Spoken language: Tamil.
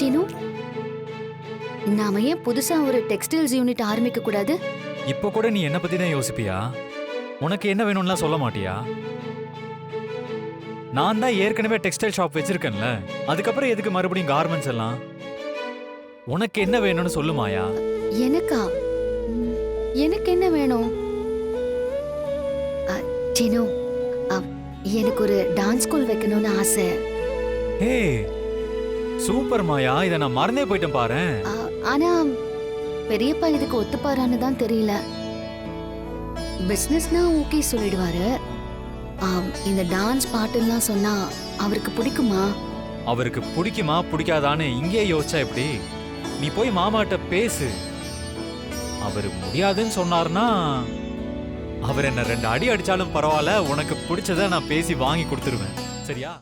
சீனு நாம ஏன் புதுசா ஒரு டெக்ஸ்டைல்ஸ் யூனிட் ஆரம்பிக்க கூடாது? இப்போ கூட நீ என்ன பத்தி தான் யோசிப்பியா? உனக்கு என்ன வேணும்லாம் சொல்ல மாட்டியா? நான் தான் ஏற்கனவே டெக்ஸ்டைல் ஷாப் வச்சிருக்கேன்ல அதுக்கப்புறம் எதுக்கு மறுபடியும் கார்மெண்ட்ஸ் எல்லாம்? உனக்கு என்ன வேணும்னு சொல்லுமாயா? எனக்கா? எனக்கு என்ன வேணும்? சீனு எனக்கு ஒரு டான்ஸ் ஸ்கூல் வைக்கணும்னு ஆசை. ஹே சூப்பர் மாயா இதை நான் மறந்தே போயிட்டேன் பாரேன். அ, ஆனா பெரியப்பா இதுக்கு ஒத்துப்பாரான்னு தான் தெரியல. பிசினஸ்னா ஓகே சொல்லிடுவாரு. இந்த டான்ஸ் பாட்டுலாம் சொன்னா அவருக்கு பிடிக்குமா? அவருக்கு பிடிக்குமா பிடிக்காதான்னு இங்கே யோசிச்சா எப்படி? நீ போய் மாமாட்ட பேசு. அவர் முடியாதுன்னு சொன்னார்னா அவர் என்ன ரெண்டு அடி அடிச்சாலும் பரவாயில்ல உனக்கு பிடிச்சத நான் பேசி வாங்கி கொடுத்துருவேன். சரியா?